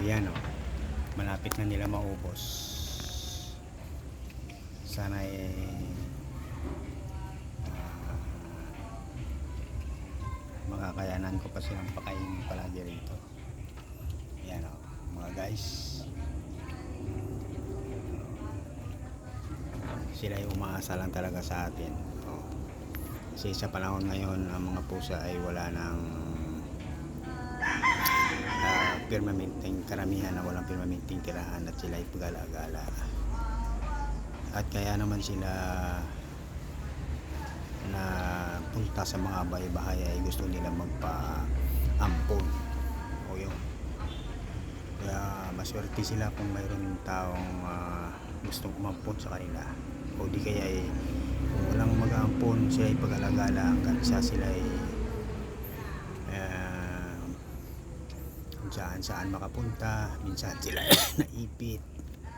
yan o. Malapit na nila maubos. Sana eh ah, makakayanan ko pa silang pakainin palagi rito. Yan o, mga guys. Sila ay umaasa lang talaga sa atin. O. Kasi sa panahon ngayon, ang mga pusa ay wala ng uh, permanenteng karamihan na walang permanenteng tirahan at sila ay pagala-gala. At kaya naman sila na punta sa mga bahay-bahay ay gusto nila magpa-ampon. O yun. Kaya maswerte sila kung mayroon taong ah, gustong umampon sa kanila. O di kaya ay kung walang mag-aampon sila ay pag-alagala hanggang sa sila ay ah, kung saan saan makapunta. Minsan sila naipit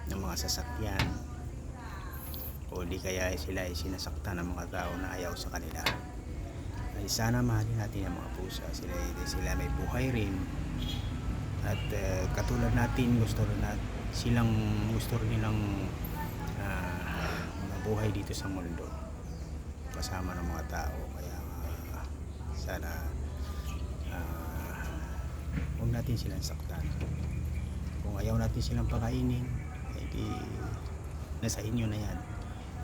ng mga sasakyan. O di kaya ay sila ay sinasaktan ng mga tao na ayaw sa kanila. Ay sana mahalin natin ang mga pusa. Sila sila may buhay rin. At eh, katulad natin gusto rin nat silang gusto rin nilang ah, mabuhay dito sa mundo. Kasama ng mga tao kaya ah, sana ah, huwag natin silang saktan. Kung ayaw natin silang pakainin eh di nasa inyo na yan.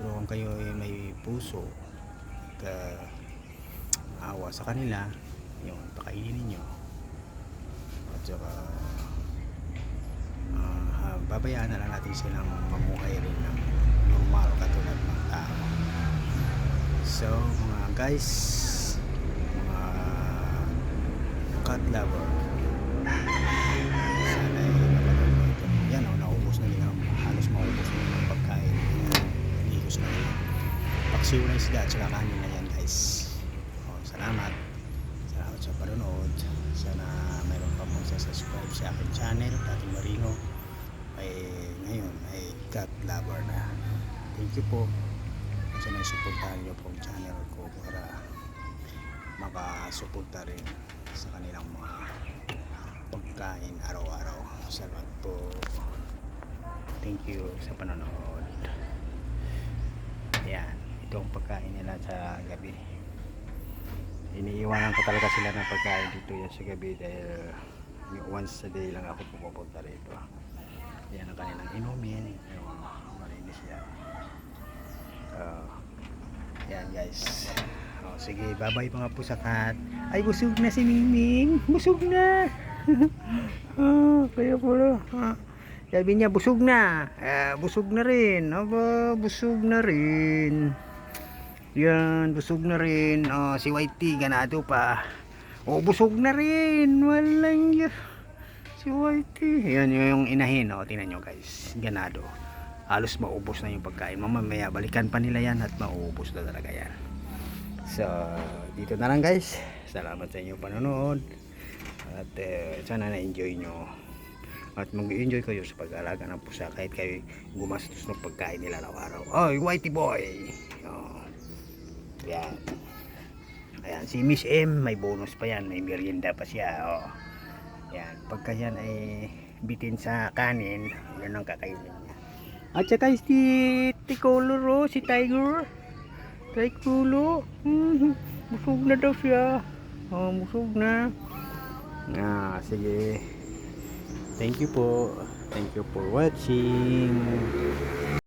Pero kung kayo ay may puso at ah, awa sa kanila yun, pakainin ninyo. At saka ah, babayaan na lang natin silang mamuhay rin ng normal katulad ng tao. So mga guys mga cat lover paksiw na isda at saka kanin. Na yan guys. O, salamat. Salamat sa panonood. Sana mayroon pa mong subscribe sa aking channel Dating Marino. Ay ngayon ay cat lover na. Thank you po. Sana suportahan niyo po ang channel ko para makasuporta rin sa kanilang mga pagkain araw-araw. Salamat po. Thank you sa panonood. Yan ito ang pagkain nila sa gabi. Iniiwanan ko talaga sila ng pagkain dito yan sa gabi dahil once a day lang ako pumupunta rito. Yan ang kanilang inumin. Yung malinis yan. Ah, yan guys. Oh, sige bye mga pusakat ay busog na si Mingming busog na. Ah, kaya pala. Ah. sabi niya busog na. Ah, busog na rin. Aba busog na rin yan busog na rin. Oh, si Whitey ganado pa. Oh busog na rin. Walang ya- si Whitey. Yan yung inahin. Oh, tingnan nyo guys. Ganado. Halos maubos na yung pagkain. Mamaya balikan pa nila yan at maubos na talaga yan. So dito na lang guys. Salamat sa inyong panonood. At eh, sana na-enjoy nyo. At mag-enjoy kayo sa pag-alaga ng pusa kahit kayo gumastos ng pagkain nila araw-araw oh whitey boy! Oh. Yan ayan si Miss M may bonus pa yan may merienda pa siya oh. yan pagka yan ay bitin sa kanin yun ang kakainin niya at saka si Ticolor oh, si Tiger. Tiger. Hmm, busog na daw siya. Oh, busog na. Ah, sige. Thank you po. Thank you for watching.